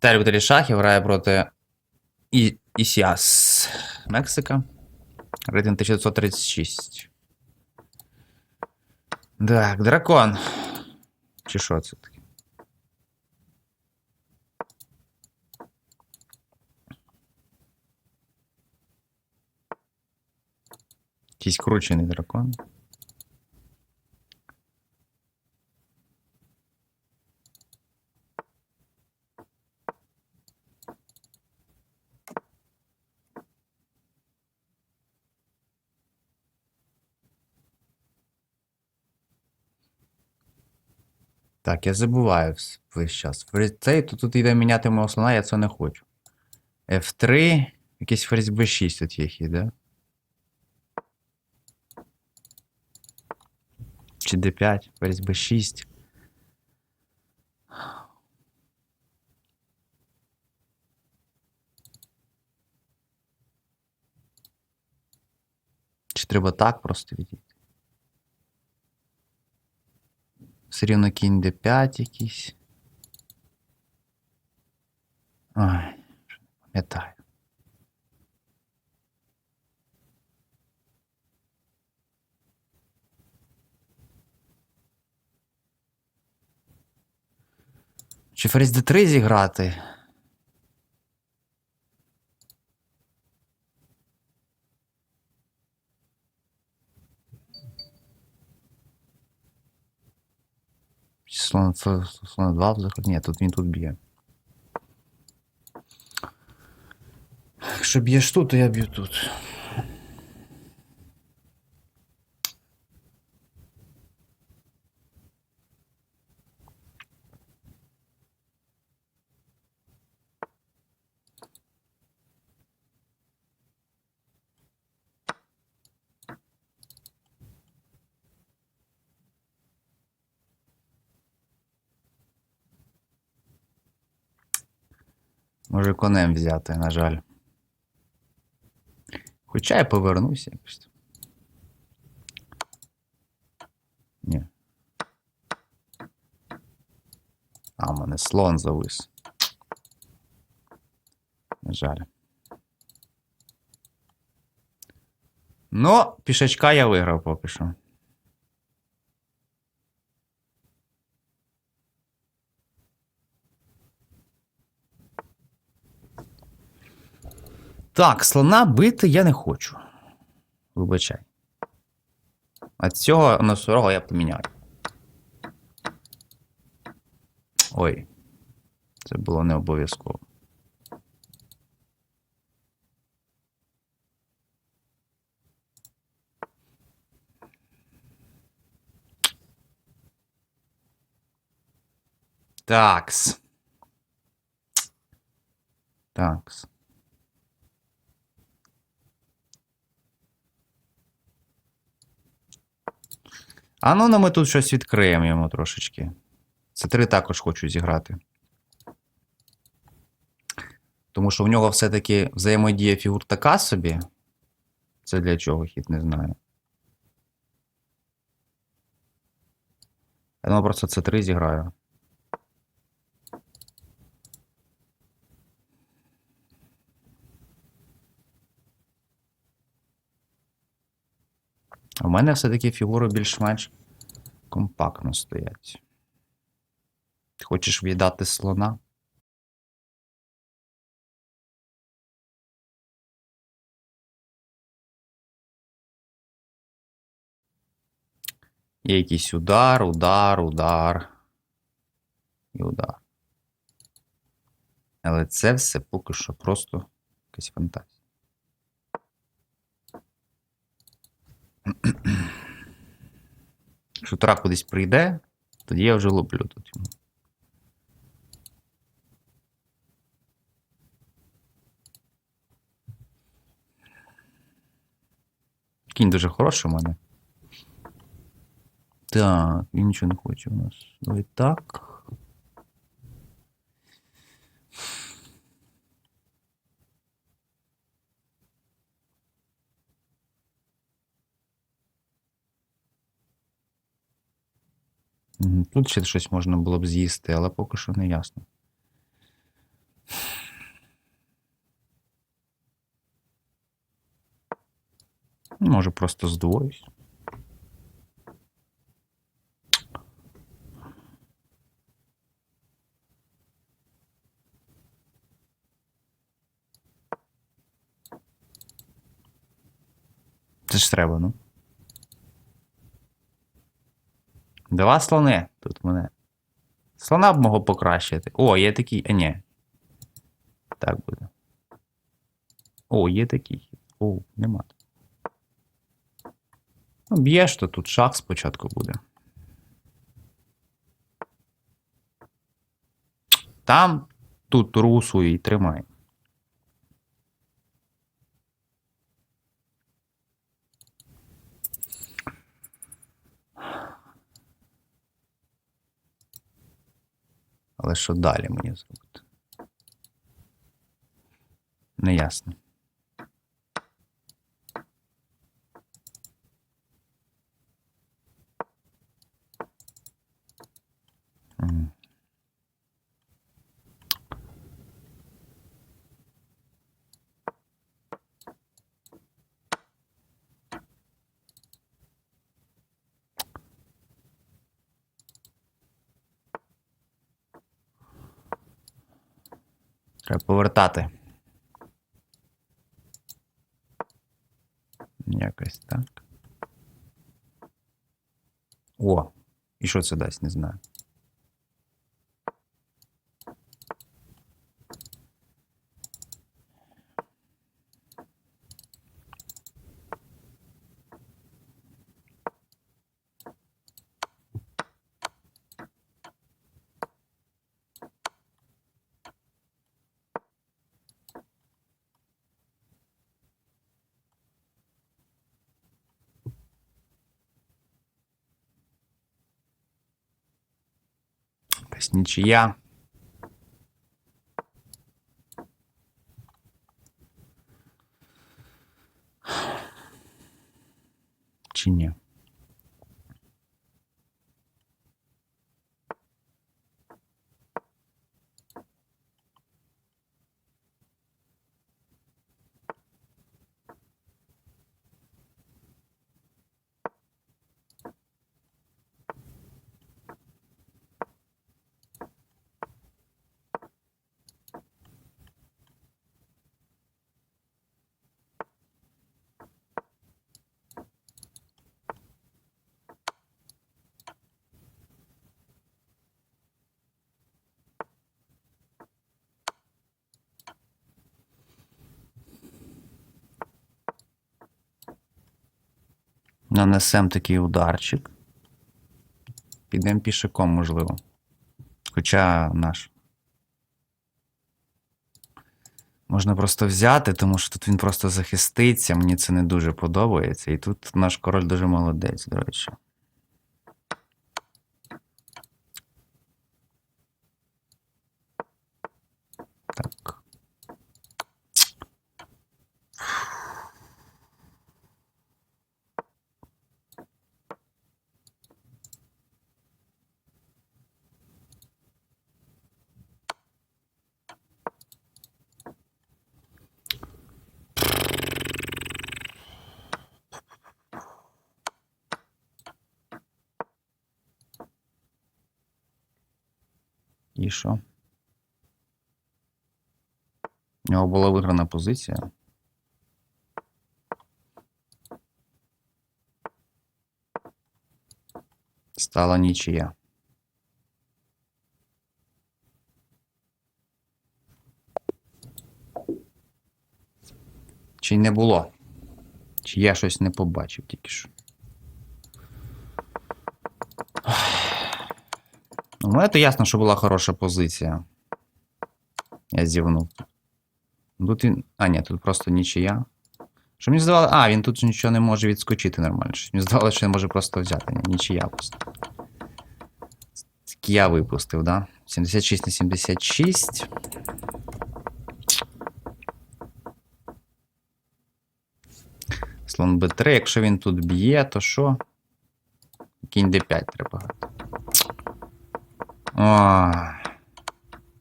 Та любителі шахів грає проти І... Ісіас Мексика. Рейтинг 1936. Так, дракон. Чи що це таке? Якийсь кручений дракон. Так, я забуваю весь час. Цей тут, тут йде міняти мого слона, я це не хочу. F3, якийсь ферзь B6 тут є хід, да? Чи D5, ферзь B6. Чи треба так просто відійти? Все рівно кінь D5 якийсь. Ай, не пам'ятаю. Чи ферзь D3 зіграти? Чи Слон, ф- слон 2 взагалі? Ні, тут він тут б'є. Якщо б'єш тут, то я б'ю тут. Може конем взяти, на жаль. Хоча я повернуся якось. Ні. А, в мене слон завис. На жаль. Ну, пішачка я виграв поки що. Так, слона бити я не хочу. Вибачай. А цього носорога я поміняю. Ой. Це було не обов'язково. Такс. Такс. А ну, ну ми тут щось відкриємо йому трошечки. Це три також хочу зіграти. Тому що в нього все-таки взаємодія фігур така собі. Це для чого хід не знаю. Я думаю, просто це 3 зіграю. У мене все-таки фігури більш-менш компактно стоять. Ти хочеш віддати слона? Є якийсь удар, удар, удар. І удар. Але це все поки що просто якась фантазія. Якщо тура кудись прийде, тоді я вже луплю тут йому. Кінь дуже хороший у мене. Так, він нічого не хоче у нас. Давай так. Тут ще щось можна було б з'їсти, але поки що не ясно. Може, просто здвоюсь. Це ж треба, ну. Два слони тут мене. Слона б могло покращити. О, є такий. А, ні. Так буде. О, є такий. О, нема. Ну, б'єш, то тут шах спочатку буде. Там, тут русу і тримай. Але що далі мені зробити? Неясно. Треба повертати. Якось так. О, і що це дасть, не знаю. Якась нічия. Чи? Нанесем такий ударчик. Підемо пішаком, можливо. Хоча наш. Можна просто взяти, тому що тут він просто захиститься. Мені це не дуже подобається. І тут наш король дуже молодець, до речі. Так. Що? У нього була виграна позиція. Стала нічия. Чи не було? Чи я щось не побачив тільки що? У мене то ясно, що була хороша позиція. Я зівнув. Тут він. А, ні, тут просто нічия. Що мені здавалося. А, він тут нічого не може відскочити нормально. Щось Мені здавалося, що він може просто взяти. Ні, нічия просто. Так я випустив, да? 76 на 76. Слон Б3. Якщо він тут б'є, то що? Кінь Д5 треба грати. О,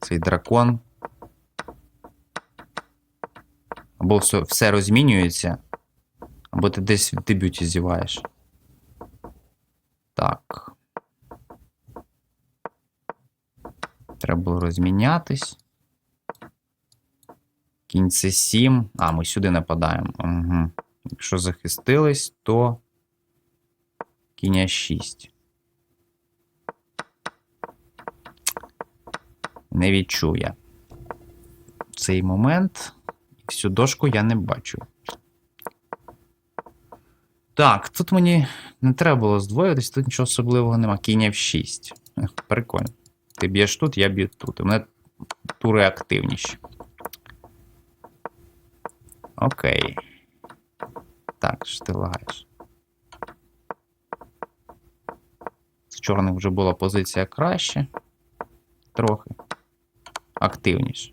цей дракон. Або все, все розмінюється, або ти десь в дебюті зіваєш. Так. Треба було розмінятись. Кінь це 7. А, ми сюди нападаємо. Угу. Якщо захистились, то кінь 6. Не відчув я. Цей момент. Всю дошку я не бачу. Так, тут мені не треба було здвоюватись, тут нічого особливого нема. Кінь F6. Прикольно. Ти б'єш тут, я б'ю тут. У мене тури активніші. Окей. Так, що ти лагаєш? З чорних вже була позиція краще. Трохи. Активніше.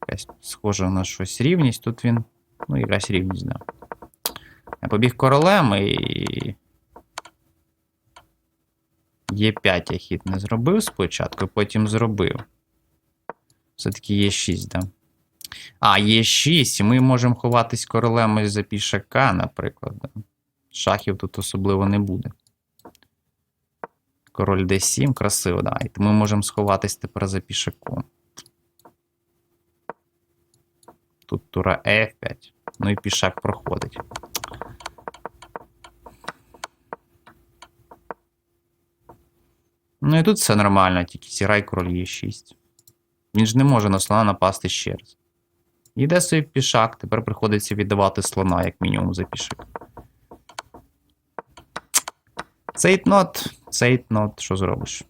Якась схожа на щось рівність. Тут він. Ну, якась рівність, да. Я побіг королем і. Є5 я хід не зробив спочатку, потім зробив. Все-таки є 6, да? А, є 6, і ми можемо ховатись королем за пішака, наприклад. Шахів тут особливо не буде. Король d7, красиво, да. І ми можемо сховатись тепер за пішаком. Тут тура F5. Ну і пішак проходить. Ну і тут все нормально, тільки сірай король є 6. Він ж не може на слона напасти ще раз. Йде собі пішак, тепер приходиться віддавати слона, як мінімум, за пішак. Цейт нот, цейт нот, що зробиш?